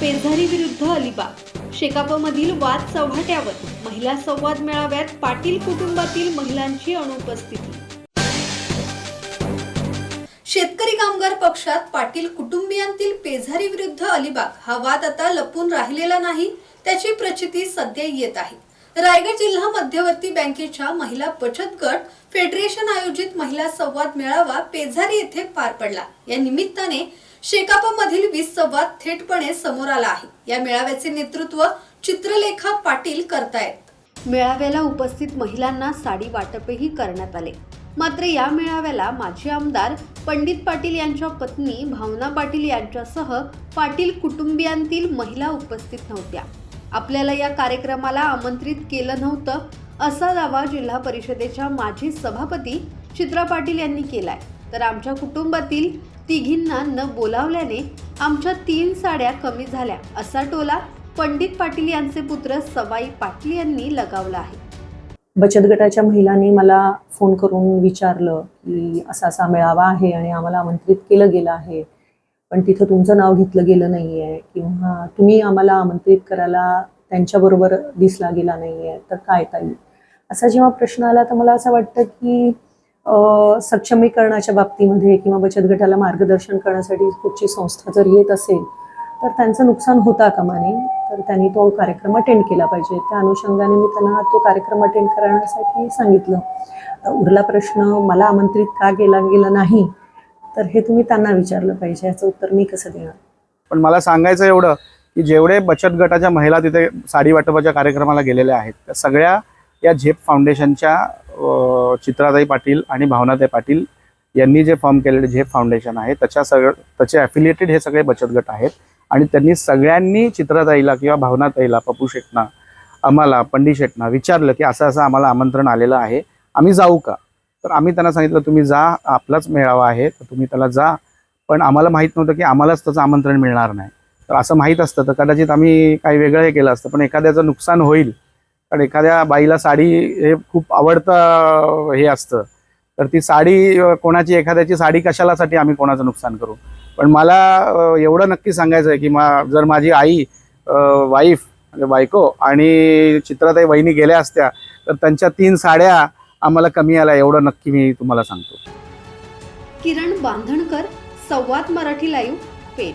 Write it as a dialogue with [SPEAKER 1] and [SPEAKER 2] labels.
[SPEAKER 1] पेरझारी विरुद्ध अलिबाग. शेकापमधील वाद चव्हाट्यावर महिला संवाद मेळाव्यात पाटील कुटुंबातील महिलांची अनुपस्थिती. शेतकरी कामगार पक्षात पाटील कुटुंबियांतील पेझारी विरुद्ध अलिबाग हा वाद आता लपून राहिलेला नाही त्याची प्रचिती सध्या येत आहे. रायगड जिल्हा मध्यवर्ती बँकेच्या महिला बचत गट फेडरेशन आयोजित महिला संवाद मेळावा पेझारी येथे पार पडला. या निमित्ताने शेकापमधील वीज संवाद थेटपणे समोर आला आहे. या मेळाव्याचे नेतृत्व चित्रलेखा पाटील करतायत. मेळाव्याला उपस्थित महिलांना साडी वाटपही करण्यात आले. मात्र या मेळाव्याला माजी आमदार पंडित पाटील यांच्या पत्नी भावना पाटील यांच्यासह पाटील कुटुंबियांतील महिला उपस्थित नव्हत्या. आपल्याला या कार्यक्रमाला आमंत्रित केलं नव्हतं असा दावा जिल्हा परिषदेच्या माजी सभापती चित्रा पाटील यांनी केलाय. तर आमच्या कुटुंबातील तिघींना न बोलावल्याने आमच्या तीन साड्या कमी झाल्या असा टोला पंडित पाटील यांचे पुत्र सवाई पाटील यांनी लगावला आहे.
[SPEAKER 2] बचत गटाच्या महिलांनी मला फोन करून विचारलं की असा असा मेळावा आहे आणि आम्हाला आमंत्रित केलं गेलं आहे पण तिथं तुमचं नाव घेतलं गेलं नाही आहे किंवा तुम्ही आम्हाला आमंत्रित करायला त्यांच्याबरोबर दिसला गेला नाही आहे तर काय ताई? असा जेव्हा प्रश्न आला तर मला असं वाटतं की सक्षमीकरणाच्या बाबतीमध्ये किंवा बचत गटाला मार्गदर्शन करण्यासाठी कुठची संस्था जर येत असेल तर त्यांचं नुकसान होता कामा तर त्यांनी तो कार्यक्रम अटेंड केला पाहिजे. त्या अनुषंगाने मी त्यांना तो कार्यक्रम अटेंड करण्यासाठी सांगितलं. उरला प्रश्न मला आमंत्रित का केला गेला नाही? तर हे तुम्ही त्यांना विचारलं पाहिजे. याचं उत्तर मी कसं देणार?
[SPEAKER 3] पण मला सांगायचं एवढं की जेवढे बचत गटाच्या महिला तिथे साडी वाटपाच्या कार्यक्रमाला गेलेल्या आहेत त्या सगळ्या या झेप फाउंडेशनच्या चित्राताई पाटील आणि भावनाताई पाटील यांनी जे फॉर्म केलेले झेप फाउंडेशन आहे त्याच्या सगळं त्याचे ॲफिलिएटेड हे सगळे बचत गट आहेत. आणि त्यांनी सगळ्यांनी चित्राताईला किंवा भावनाताईला पप्पू शेटना आम्हाला पंडित शेटना विचारलं की असं असं आम्हाला आमंत्रण आलेलं आहे आम्ही जाऊ का? तर आम्ही त्यांना सांगितलं तुम्ही जा आपलाच मेळावा आहे तर तुम्ही त्याला जा. पण आम्हाला माहीत नव्हतं की आम्हालाच त्याचं आमंत्रण मिळणार नाही. तर असं माहीत असतं तर कदाचित आम्ही काही वेगळं हे केलं असतं पण एखाद्याचं नुकसान होईल कारण एखाद्या बाईला साडी हे खूप आवडतं हे असतं. तर ती साडी कोणाची एखाद्याची साडी कशालासाठी आम्ही कोणाचं नुकसान करू? पण मला एवढं नक्की सांगायचं आहे की मा जर माझी आई वाईफ म्हणजे बायको आणि चित्रताई वहिनी गेल्या असत्या तर त्यांच्या तीन साड्या आम्हाला कमी आल्या एवढं नक्की मी तुम्हाला सांगतो.
[SPEAKER 1] Kiran Bandhankar Samvad Marathi live pen